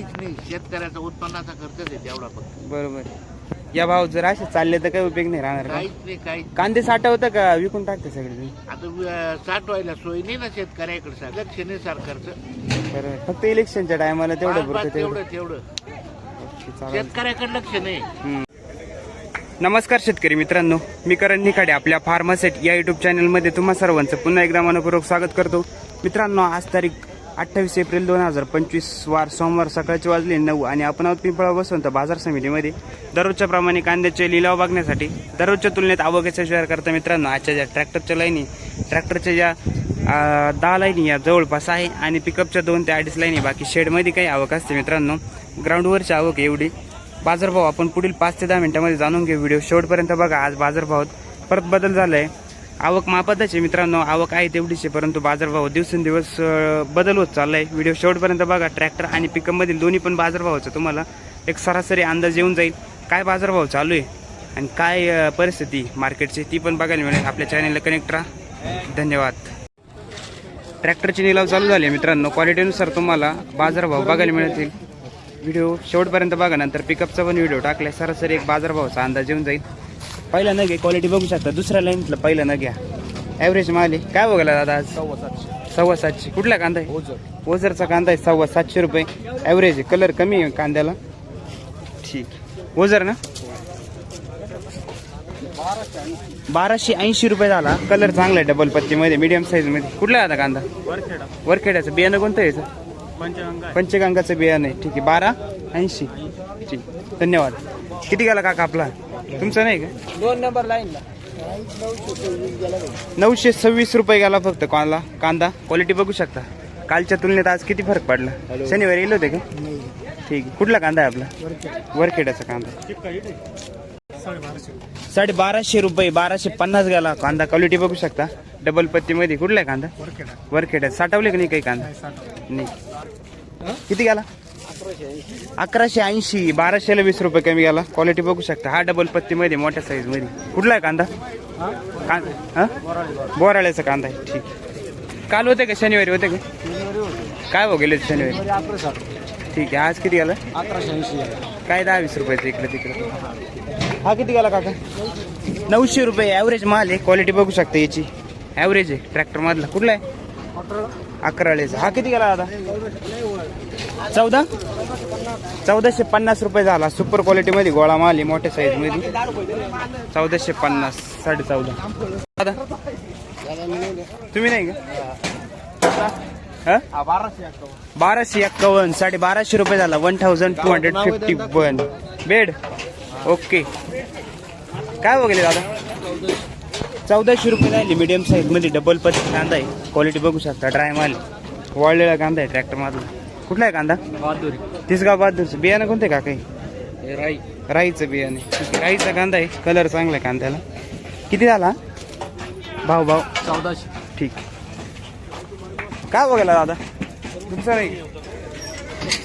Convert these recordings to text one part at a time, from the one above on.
काहीच नाही. शेतकऱ्याचा उत्पन्नाचा खर्चच आहे तेवढा फक्त. बरोबर. या भाव जर असे चालले तर काही उपयोग नाही राहणार का? काहीच नाही काहीच कांदे साठवतं का? विकून टाकते सगळे तुम्ही? आता साठवायला सोय नाही ना शेतकऱ्याकडे सा- लक्ष नाही सरकारचं. बरोबर. फक्त इलेक्शनच्या टायमाला तेवढं बस- पुरतं बस तेवढं. तेवढं तेवढं. ओके, चालेल. शेतकऱ्याकडे लक्ष नाही. हम्म. नमस्कार शेतकरी मित्रांनो. मी करण निखाडे आपल्या फार्मासेट या युट्यूब चॅनलमध्ये तुम्हा सर्वांचं पुन्हा एकदा मनपूर्वक स्वागत करतो. मित्रांनो आज तारीख अठ्ठावीस एप्रिल दोन हजार पंचवीस वार सोमवार सकाळचे वाजले नऊ आणि आपण आहोत पिंपळा बसवंत बाजार समितीमध्ये. दररोजच्या प्रमाणे कांद्याचे लिलाव बघण्यासाठी दररोजच्या तुलनेत आवकेचा विचार करता मित्रांनो आजच्या ज्या ट्रॅक्टरच्या लाईनी ट्रॅक्टरच्या ज्या दहा लाईनी या जवळपास आहे आणि पिकअपच्या दोन ते अडीच लाईनी बाकी शेडमध्ये काही आवक असते मित्रांनो. ग्राउंडवरची आवक एवढी. बाजारभाव आपण पुढील पाच ते दहा मिनटामध्ये जाणून घेऊ. व्हिडिओ शेवटपर्यंत बघा. आज बाजारभावात परत बदल झाला आहे आवक मापातच आहे मित्रांनो आवक आहे तेवढीच आहे परंतु बाजारभाव दिवसेंदिवस बदल होत चाललाय. व्हिडिओ शेवटपर्यंत बघा ट्रॅक्टर आणि पिकअपमधील दोन्ही पण बाजारभावाचं तुम्हाला एक सरासरी अंदाज येऊन जाईल. काय बाजारभाव चालू आहे आणि काय परिस्थिती मार्केटची ती पण बघायला मिळेल. आपल्या चॅनलला कनेक्ट राहा. धन्यवाद. ट्रॅक्टरचे निलाव चालू झाले मित्रांनो. क्वालिटीनुसार तुम्हाला बाजारभाव बघायला मिळतील. व्हिडिओ शेवटपर्यंत बघा नंतर पिकअपचा पण व्हिडिओ टाकल्या. सरासरी एक बाजारभावाचा अंदाज येऊन जाईल. पहिला न घे क्वालिटी बघू शकता. दुसऱ्या लाईनतलं पहिलं न घ्या ॲव्हरेज माल आहे. काय बघायला दादा आज? सव्वा सातशे. कुठला कांदा आहे? ओझरचा कांदा आहे सव्वा सातशे रुपये. ॲव्हरेज आहे. कलर कमी आहे कांद्याला. ठीक. ओझर ना? बाराशे ऐंशी. रुपये झाला. कलर चांगला आहे डबल पत्तीमध्ये मीडियम साईजमध्ये कुठला आता कांदा? वरखेड्याचं. बियाणं कोणतं आहे याचं? पंचगंगाचं बियाणं आहे. ठीक आहे. बारा ऐंशी. ठीक. धन्यवाद. किती गेला काका आपला? तुमचं नाही का? दोन नंबर लाईन नऊशे सव्वीस रुपये गेला फक्त कांदा. कांदा. क्वालिटी बघू शकता. कालच्या तुलनेत आज किती फरक पडला? शनिवारी येलो होते का? ठीक आहे. कुठला कांदा आहे आपला? वरखेड्याचा कांदा. साडे बाराशे रुपये बाराशे पन्नास गेला कांदा. क्वालिटी बघू शकता. डबल पत्तीमध्ये. कुठला आहे कांदा? वरखेड्यात साठवले का नाही काही कांदा? नाही किती गेला? अकराशे ऐंशी बाराशेला वीस रुपये कमी गेला. क्वालिटी बघू शकता. हा डबल पत्तीमध्ये मोठ्या साईजमध्ये कुठला आहे कांदा? कांदा बोराळ्याचा कांदा आहे. ठीक. काल होते का? शनिवारी होते का? काय हो गेले शनिवारी? ठीक आहे. आज किती गेला? अकराशे ऐंशी काय दहा वीस रुपयाचं इकडे तिकडे. हा किती गेला काका? नऊशे रुपये ॲव्हरेज माल आहे. क्वालिटी बघू शकता याची. ॲव्हरेज आहे. ट्रॅक्टर मधला. कुठला आहे? अकराळेचा. हा किती गेला दादा? चौदा? चौदाशे पन्नास रुपये झाला. सुपर क्वालिटीमध्ये गोळा माल मोठ्या साईजमध्ये चौदाशे पन्नास साडे चौदा. दादा? तुम्ही नाही का? बाराशे बाराशे एक्कावन्न साडे बाराशे रुपये झाला. One thousand two hundred fifty one bed okay काय बघले दादा? चौदाशे रुपये राहिले. मीडियम साईजमध्ये डबल पत्ती कांदा आहे. क्वालिटी बघू शकता. ड्राय माल वाळलेला कांदा आहे ट्रॅक्टर मधला. कुठला आहे कांदा? बहादुरी. तिसगाव बहादूरचं. बियाणं कोणतं आहे का काही राई. राईचं बियाणे. राईचा कांदा आहे. कलर चांगला आहे कांद्याला. किती झाला? भाव भाव. चौदाशे. ठीक. काय बघायला दादा? तुमचा नाही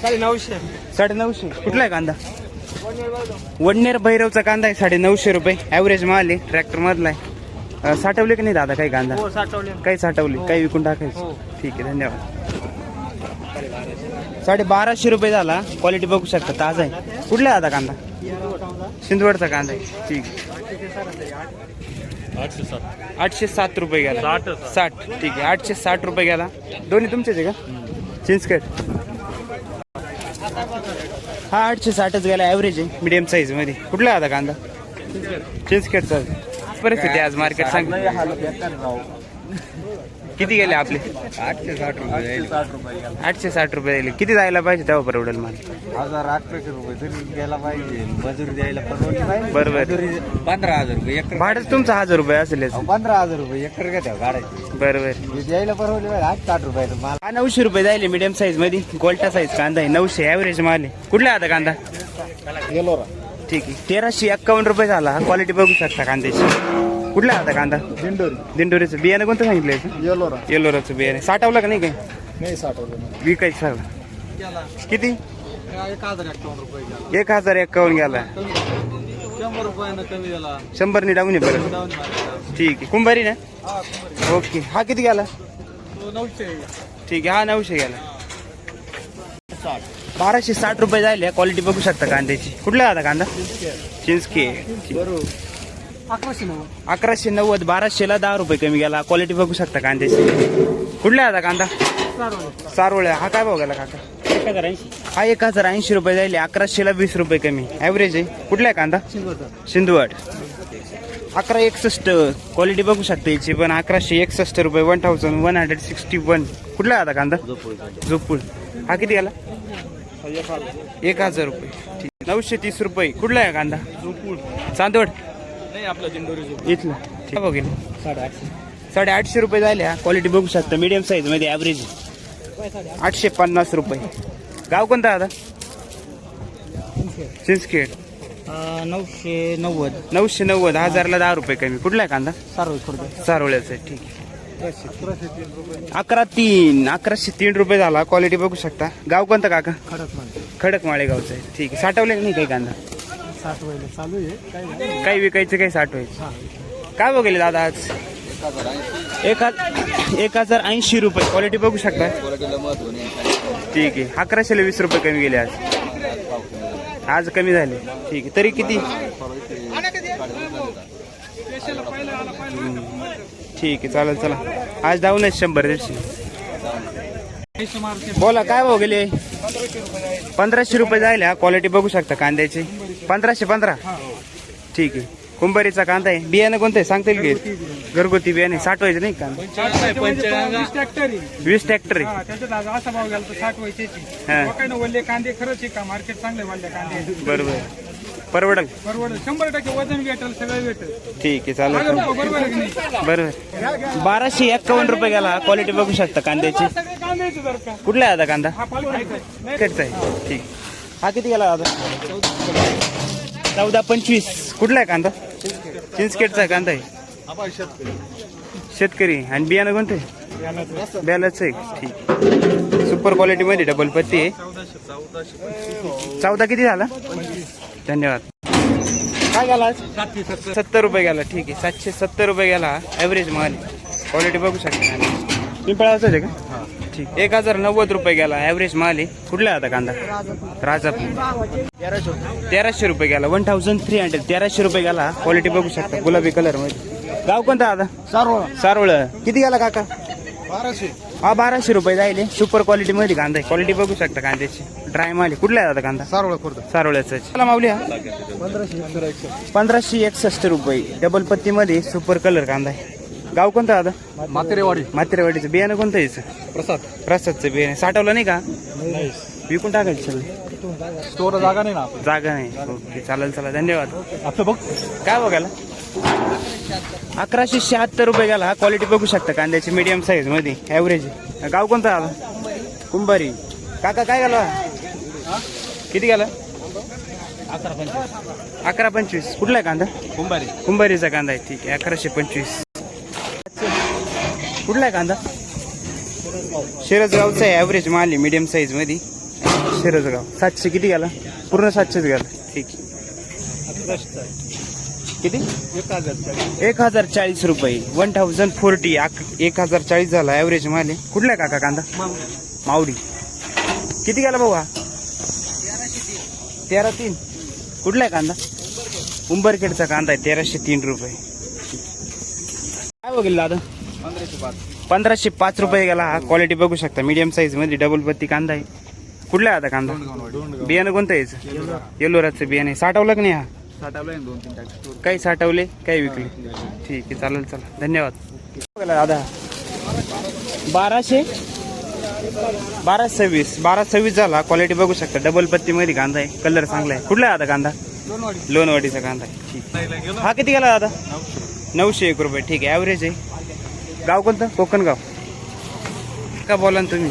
साडे नऊशे साडे नऊशे कुठला आहे कांदा? वडनेर भैरवचा कांदा आहे. साडे नऊशे रुपये. ॲव्हरेज माल आहे. ट्रॅक्टर मधला आहे. अं, साठवले की नाही दादा काही कांदा? हो साठवले. काही साठवले? काही विकून टाकायचं? हो. ठीक आहे धन्यवाद. साडे बाराशे रुपये झाला. क्वालिटी बघू शकता. ताजा आहे. कुठला आहे दादा कांदा? सिंदवडचा कांदा आहे. ठीक. आठशे सात आठशे सात रुपये गेला. साठ. साठ. ठीक आहे. आठशे साठ रुपये गेला. दोन्ही तुमचेच आहे का? चिंचकट हा आठशे साठच गेला. ॲव्हरेज आहे. मिडियम साईजमध्ये. कुठला आहे आता कांदा? चिंचकटचा परिस्थिती आज मार्केट सांग. किती गेले आपले? आठशे साठ रुपये आठशे साठ रुपये दिले किती जायला पाहिजे तेव्हा परवडेल माल? हजार अठराशे रुपये तरी द्यायला पाहिजे. मजुरी द्यायला परवडली पाहिजे बरोबर. मजुरी पंधरा हजार रुपये एकर भाडंच तुमचा हजार रुपये असेल पंधरा हजार रुपये एकर का द्या गाडायची बरोबर. हे द्यायला परवडली पाहिजे आठ साठ रुपये माल. हा नऊशे रुपये जायले मिडियम साईजमध्ये. गोल्टा साईज कांदा आहे नऊशे ॲव्हरेज माल आहे. कुठला आता कांदा? गेलो ठीक आहे. तेराशे एक्कावन्न रुपये झाला. क्वालिटी बघू शकता कांद्याची. कुठला आता कांदा? दिंडोरी. दिंडोरीचं बियाणं कोणतं सांगितलं याचं येलोरा. येलोराचं बियाणे. साठवलं का नाही काय नाही साठवलं विकायचं सगळं किती? एक हजार एकावन्न रुपये गेला एक हजार एक्कावन्न गेला. शंभर रुपयानं कमी झाला. शंभरनी डाऊन आहे बरं. ठीक आहे. कुंभारी ना? हा कुंभारी. ओके. हा किती गेला? तो नऊशे. ठीक आहे. हा नऊशे गेला. बाराशे साठ रुपये जायले. क्वालिटी बघू शकता कांद्याची. कुठला आता कांदा? चिंचके. अकराशे नव्वद. अकराशे नव्वद बाराशेला दहा रुपये कमी गेला. क्वालिटी बघू शकता कांद्याची. कुठला आता कांदा? सारोळ्या हा काय भाव गेला काका? एक हजार ऐंशी हा एक हजार ऐंशी रुपये जायले अकराशेला वीस रुपये कमी. ॲव्हरेज आहे. कुठला आहे कांदा? सिंधुवड अकरा एकसष्ट. क्वालिटी बघू शकता याची पण अकराशे एकसष्ट रुपये one thousand one hundred sixty one कुठला आहे आता कांदा? झोपूळ. हा किती गेला? एक हजार. रुपये ठीक आहे. नऊशे तीस रुपये. कुठला आहे कांदा? चांदवड. नाही आपलं दिंडोरी इथलं. ठीक. आहे बघेल साडे आठशे साडे आठशे रुपये झाले क्वालिटी बघू शकता. मीडियम साईजमध्ये ॲव्हरेज आठशे पन्नास रुपये. गाव कोणतं आता चिंचखेड नऊशे नव्वद. नऊशे नव्वद. हजारला दहा रुपये कमी. कुठला आहे कांदा? खुर्द. सारोळ्याचं आहे. ठीक. आहे अकरा तीन. अकराशे तीन रुपये झाला. क्वालिटी बघू शकता. गाव कोणतं काका? खडक मान खडक माळेगावचं आहे. ठीक. आहे साठवले नाही काही कांदा? साठ वयला. चालू आहे. काय काही विकायचे काही साठवायचे काय बघेल दादा आज? एक हजार एक हजार ऐंशी रुपये. क्वालिटी बघू शकता? ठीक आहे. अकराशेला वीस रुपये कमी गेले आज. आज कमी झाले. ठीक आहे. तरी किती? हम्म. ठीक आहे. चालेल चला. आज जाऊन शंभर दीडशे बोला काय भाव गेले? पंधराशे रुपये जायला. क्वालिटी बघू शकता कांद्याची. पंधराशे पंधरा? ठीक आहे. कुंभारीचा कांदा आहे. बियाणं कोणतं आहे? सांगता येईल की? घरगुती बियाणे. साठवायचं नाही का? ट्रॅक्टर वीस ट्रॅक्टर आहे. असा भाव गेला तर साठ व्हायचे हा. काय ना वल्ले कांदे खरंच आहे का? मार्केट चांगले वाढले कांदे बरोबर. परवडल. बरोबर शंभर टक्के वजन भेटेल सगळं भेटेल. ठीक आहे चालेल. बरोबर आहे की नाही? बरोबर. बाराशे एक्कावन्न रुपये गेला. क्वालिटी बघू शकता कांद्याची. सगळे कांदे आहेत जर का. कुठला आहे आता कांदा? हा नाही इकडचा आहे. ठीक. हा किती गेला दादा? चौदा पंचवीस. कुठला आहे कांदा? चिंचकेटचा आहे कांदा आहे. शेतकरी. आणि बियाणं कोणतं? आहे बॅलन्स आहे. ठीक. सुपर क्वालिटी मध्ये डबल पत्ती आहे. चौदा किती झाला? धन्यवाद. काय गेला आज? सत्तर रुपये गेला. ठीक आहे. सातशे सत्तर रुपये गेला ॲव्हरेज माल क्वालिटी बघू शकता. पिंपळाचा आहे का? ठीक एक हजार नव्वद रुपये गेला ॲव्हरेज माल आहे. कुठला आहे आता कांदा? राजापूर. तेराशे रुपये गेला वन थाउजंड थ्री हंड्रेड तेराशे रुपये गेला. क्वालिटी बघू शकता गुलाबी कलरमध्ये. गाव कोणता आता सारोळा. सारोळ. किती गेला काका? बाराशे. हा बाराशे रुपये जाईल सुपर क्वालिटी मध्ये कांदा आहे. क्वालिटी बघू शकता कांद्याची. ड्राय माल कुठला आहे आता कांदा? सारोळा खुर्द. सारोळ्याचा चला माऊली हा. पंधराशे पंधराशे एकसष्ट रुपये. डबल पत्ती मध्ये सुपर कलर कांदा आहे. गाव कोणतं आता म्हात्रेवाडी मात्रेवाडीचं बियाणं कोणतं याचं प्रसाद. प्रसादचं बियाणं. साठवलं नाही का? विकून टाकायचं सगळं. स्टोर जागा नाही ना जागा नाही. ओके चालेल चला धन्यवाद. आपलं बघ. काय बघायला? अकराशे शहात्तर रुपये गेला हा क्वालिटी बघू शकता कांद्याची मीडियम साईजमध्ये. ॲव्हरेज गाव कोणतं आला कुंभारी. काका काय गेला किती गेला अकरा पंचवीस. अकरा पंचवीस. कुठला आहे कांदा? कुंभारी. कुंभारीचा कांदा आहे. ठीक आहे. अकराशे पंचवीस. कुठला आहे कांदा? शिरजगावचा आहे ॲव्हरेज माल आहे मीडियम साईजमध्ये शिरजगाव सातशे किती गेला? पूर्ण सातशेच गेला. ठीक किती? एक हजार चाळीस रुपये. वन थाउजंड फोर्टी एक हजार चाळीस झाला ॲव्हरेज माल आहे. कुठला आहे काका कांदा? मावडी किती गेला भाऊ हा? तेरा तीन. कुठला आहे कांदा? उंबरखेडचा कांदा आहे तेराशे तीन रुपये. काय बघेल दादा? पंधराशे पाच रुपये गेला. हा क्वालिटी बघू शकता. मीडियम साईजमध्ये डबल पत्ती कांदा आहे. कुठला आहे आता कांदा? बियाणं कोणतं आहे येलोराचं बियाणं आहे. साठवलं का नाही हा? साठवलं काही साठवले काही विकले. ठीक आहे चालेल चला धन्यवाद. दादा. बाराशे? बारा सव्वीस. बारा सव्वीस झाला. क्वालिटी बघू शकता. डबल पत्ती मध्ये कांदा आहे. कलर चांगला आहे. कुठला आहे आता कांदा? लोणवाडीचा कांदा आहे. हा किती गेला दादा? नऊशे. एक रुपये. ठीक आहे. ॲव्हरेज आहे. गाव कोणतं? कोकण गाव का बोला ना तुम्ही?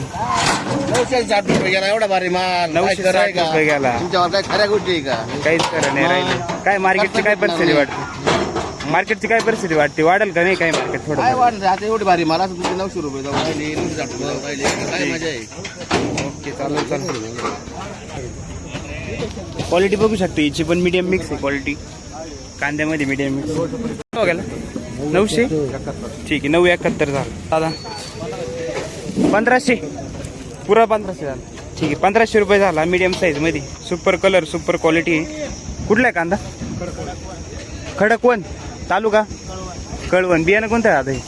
नऊशे साठ रुपये गेला एवढा भारी माल. नऊशे साठ रुपये गेला. तुमच्यावर काय खऱ्या गोष्टी आहे का? काहीच खरं नाही राहिले. काय मार्केटची काय परिस्थिती वाटते? मार्केटची काय परिस्थिती वाटते? वाढेल का नाही काय मार्केट काय थोडं वाटलं आता एवढी भारी मला असं तुमचे नऊशे रुपये जाऊ राहिले नऊशे साठ रुपये जाऊ राहिले. काय मजा आहे? ओके चालेल चालेल. क्वालिटी बघू शकतो. याची पण मीडियम मिक्स आहे क्वालिटी कांद्यामध्ये मीडियम मिक्स बघायला नऊशे? ठीक आहे नऊ एकाहत्तर झालं. दादा? पंधराशे. पुरा पंधराशे झालं. ठीक आहे पंधराशे रुपये झाला मीडियम साईजमध्ये सुपर कलर सुपर क्वालिटी कुठला आहे कांदा? खडकवन तालुका? कळवण. बियाणं कोणतं आहे आता हे?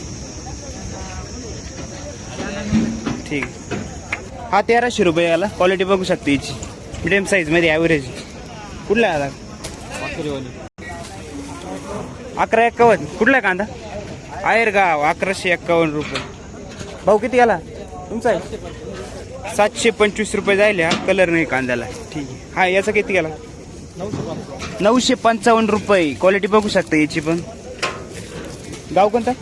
ठीक हा तेराशे रुपये याला. क्वालिटी बघू शकते याची. मिडियम साईजमध्ये ॲव्हरेज कुठला आहे आता? अकरा एक्कावन्न. कुठला आहे कांदा? आयरगाव अकराशे एक्कावन्न रुपये. भाऊ किती गेला? तुमचा आहे? सातशे पंचवीस रुपये जायले हा कलर नाही कांद्याला. ठीक आहे. हा याचा किती गेला? नऊशे पंचावन्न रुपये. क्वालिटी बघू शकता याची पण. गाव कोणता?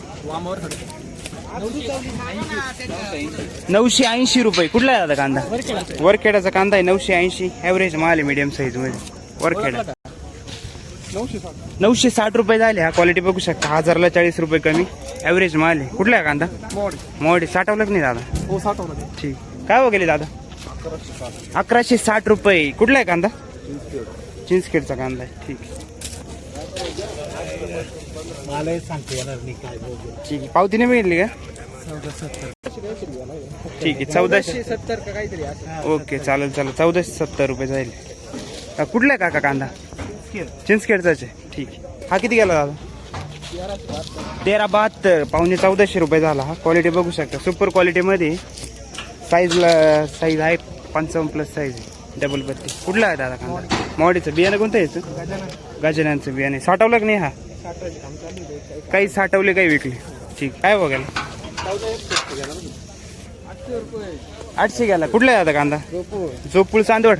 नऊशे ऐंशी रुपये. कुठला आहे दादा कांदा? वरखेडाचा कांदा आहे नऊशे ऐंशी. ॲव्हरेज माल आहे मीडियम साईजमध्ये वरखेडा. नऊशे साठ रुपये झाले. हा क्वालिटी बघू शकता. हजारला चाळीस रुपये कमी. ॲव्हरेज माल आहे. कुठला आहे कांदा? मोड मोडी साठवलं की नाही दादा. हो साठवलं. ठीक. काय हो गेले दादा? अकराशे साठ रुपये. कुठला आहे कांदा? चिंचखेडचा कांदा आहे. ठीक. आहे. मला सांगते येणार नाही काय ठीक आहे. पावती नाही मिळली का? ठीक आहे. चौदाशे. सत्तर का काहीतरी ओके चालेल चालेल. चौदाशे सत्तर रुपये जाईल. कुठला आहे काका कांदा? चिंचखेडचाच आहे. ठीक आहे. हा किती गेला दादा? तेरा बहात्तर. पावणे चौदाशे रुपये झाला हा. क्वालिटी बघू शकता. सुपर क्वालिटीमध्ये साईजला साईज आहे पंचावन्न प्लस साईज डबल बत्ती कुठला आहे दादा कांदा? मॉडीचं बियाणं कोणतं यायचं गजाननचं बियाणे साठवलं की नाही हा? काही साठवले काही विकले. ठीक. काय बघायला? आठशे गेला. कुठला आहे दादा कांदा? जोपूळ. चांदवड.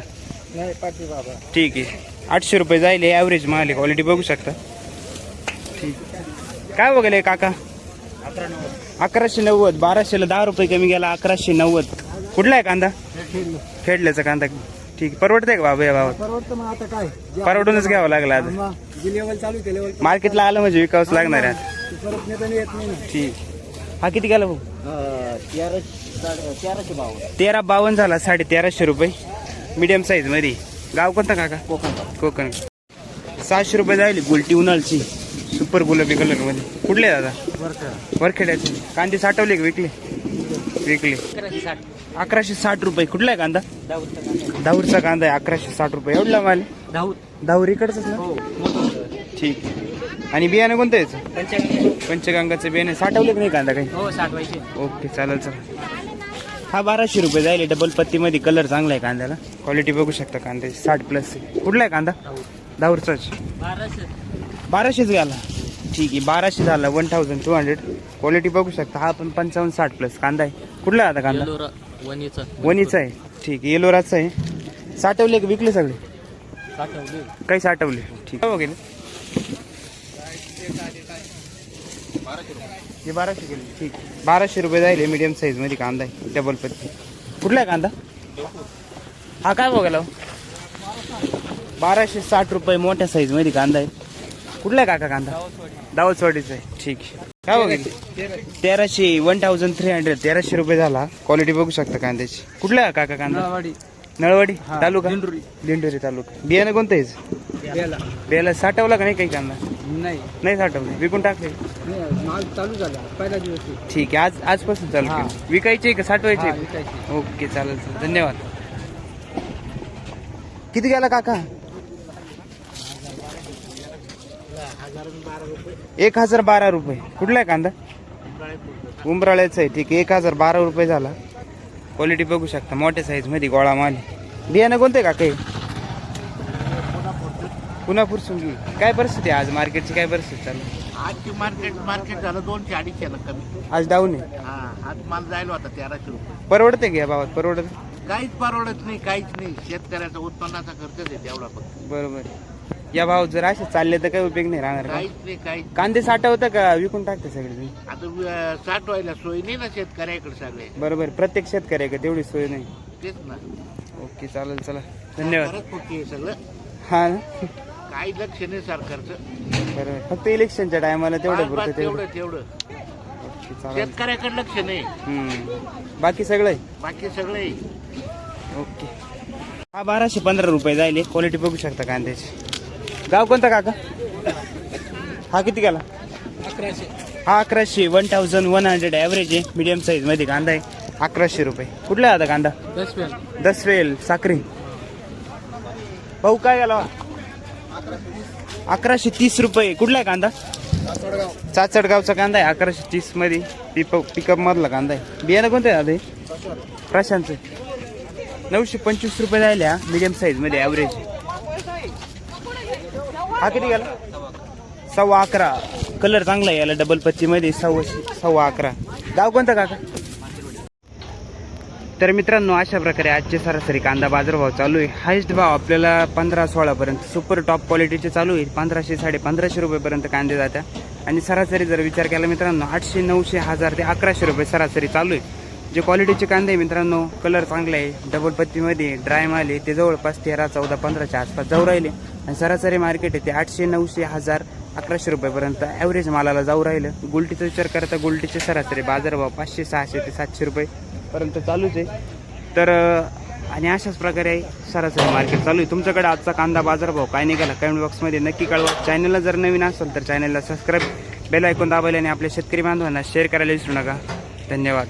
नाही पाठी बाबा. ठीक आहे. आठशे रुपये जाईल ॲव्हरेज माल क्वालिटी बघू शकता. ठीक काय बघायला काका? अकराशे नव्वद बाराशेला दहा रुपये कमी गेला अकराशे नव्वद. कुठला आहे कांदा? खेडल्याचा कांदा. ठीक आहे. परवडतंय का बाबा या भावात? काय? परवडूनच घ्यावं लागला आता. मार्केटला आलं म्हणजे विकावंच लागणार आहे. ठीक. हा किती गेला भाऊ? तेरा बावन्न. झाला साडे तेराशे रुपये. मीडियम साईजमध्ये. गाव कोणता काका? कोकण. कोकण सहाशे रुपये जाईल गुलटी उन्हाळची. सुपर गुलाबी कलरमध्ये कुठले दादा? वरखेड्याचे. कांदे साठवले का विकले? विकले. अकराशे साठ रुपये. कुठला आहे कांदा? दाऊरचा कांदा आहे. अकराशे साठ रुपये. एवढला माल दाऊर इकडच ना? ठीक आणि बियाणं कोणतं याचं? पंचगंगाचं बियाणं. साठवले की नाही कांदा काही? हो ओके चालेल चालेल. हा बाराशे रुपये जाईल. डबल पत्तीमध्ये कलर चांगला आहे कांद्याला. क्वालिटी बघू शकता कांद्याची साठ प्लस आहे. कुठला आहे कांदा? दाऊरचाच बाराशेच गेला ठीक आहे बाराशे झाला. One thousand two hundred quality बघू शकता. हा पण पंचावन्न साठ प्लस कांदा आहे. कुठला आहे आता कांदा? वनीचं वणीचा. आहे. ठीक आहे येलोराचा आहे. साठवले का विकले सगळे? काही साठवले. ठीक आहे. वगैरे हे बाराशे गेले ठीक. बाराशे रुपये जाईल मीडियम साईजमध्ये कांदा आहे. डबल पत्ती. कुठला आहे कांदा? हा काय बघायला? बाराशे साठ रुपये मोठ्या साईजमध्ये कांदा आहे. कुठला आहे काका कांदा? दावतवाडीचा आहे. ठीक. आहे काय बघितलं तेराशे वन थाउजंड थ्री हंड्रेड तेराशे रुपये झाला. क्वालिटी बघू शकता कांद्याची. कुठला आहे काका कांदा? वाडी नळवाडी तालुका. दिंडोरी तालुका. बियाणं कोणतं आहे? बेला. साठवला का नाही काही कांदा? नाही. नाही साठवले. विकून टाकले? नाही, माल चालू झाला. पहिला दिवस आहे. ठीक आहे. आज आजपासून चालू हा. केलं. विकायचे का? साठवायचे हा, विकायचे. ओके चालेल चालेल. धन्यवाद. किती गेला काका? एक हजार बारा रुपये. कुठला आहे कांदा? उंबराळ्याचा आहे. ठीक आहे. एक हजार बारा रुपये झाला. क्वालिटी बघू शकता. मोठ्या साईजमध्ये गोळा माल. बियाणं कोणते का काही पुन्हा फुरसुंगी काय परिस्थिती आहे आज? मार्केटची काय परिस्थिती चालू आहे? आजची मार्केट मार्केट झालं दोनशे अडीचशे ना कमी. आज डाऊन आहे? हा आज माल जायला होता तेराशे रुपये. परवडते का या भावात? परवडत? काहीच परवडत नाही काहीच नाही. शेतकऱ्याचा उत्पन्नाचा खर्चच आहे तेवढा फक्त. बरोबर. या भाव जर असे चालले तर काही उपयोग नाही राहणार का? काहीच नाही काहीच कांदे साठवतं का? विकून टाकते सगळे? आता साठवायला सोय नाही ना शेतकऱ्याकडे सगळे. बरोबर. प्रत्येक का? तेवढी सोय नाही? तेच ना. ओके चालेल चला. धन्यवाद. खरंच सगळं. हा ना? काही लक्ष नाही सरकारचं. बरोबर फक्त इलेक्शनच्या टायमाला तेवढं बस- पुरतं बस तेवढं. तेवढं तेवढं. ओके, चालेल. शेतकऱ्याकडे लक्ष नाही. हम्म. बाकी सगळं आहे? बाकी सगळे ओके. हा बाराशे पंधरा रुपये जाईल क्वालिटी बघू शकता कांद्याची गाव कोणता काका? हा किती गेला? अकराशे. हा अकराशे. One thousand one hundred average आहे. मीडियम साईजमध्ये कांदा आहे. अकराशे रुपये. कुठला आहे आता कांदा? दस वेळ दसवेल साखरी. भाऊ काय गेला? अकराशे तीस रुपये. कुठला आहे कांदा? चाचडगावचा कांदा आहे अकराशे तीसमध्ये. पिप पिकअप मधला कांदा आहे. बियाणं कोणतं आहे आता प्रशांत नऊशे पंचवीस रुपये राहिल्या मिडियम साईजमध्ये ॲव्हरेज हा किती गेला? सव्वा अकरा. कलर चांगला आहे याला डबल पत्तीमध्ये सव्वा सव्वा अकरा. गाव कोणतं काका? तर मित्रांनो अशा प्रकारे आजचे सरासरी कांदा बाजारभाव चालू आहे. हायस्ट भाव आपल्याला पंधरा सोळापर्यंत सुपर टॉप क्वालिटीचे चालू आहे. पंधराशे साडे पंधराशे रुपयेपर्यंत कांदे जातात. आणि सरासरी जर विचार केला मित्रांनो आठशे नऊशे हजार ते अकराशे रुपये सरासरी चालू आहे. जे क्वालिटीचे कांदे आहे मित्रांनो कलर चांगला आहे. डबल पत्तीमध्ये ड्राय माल आहे. ते जवळपास तेरा चौदा पंधराच्या आसपास जाऊ राहिले. आणि सरासरी मार्केट आहे ते आठशे नऊशे हजार अकराशे रुपयेपर्यंत ॲव्हरेज मालाला जाऊ राहिलं. गुलटीचा विचार करता गुलटीचे सरासरी बाजारभाव पाचशे सहाशे ते सातशे रुपये पर्यंत चालूच आहे. तर आणि अशाच प्रकारे सरासरी मार्केट चालू आहे. तुमच्याकडे आजचा कांदा बाजारभाव काय निघाला? कमेंट बॉक्समध्ये नक्की कळवा. चॅनलला जर नवीन असेल तर चॅनलला सबस्क्राईब बेल ऐकून दाबायला आणि आपल्या शेतकरी बांधवांना शेअर करायला विसरू नका. धन्यवाद.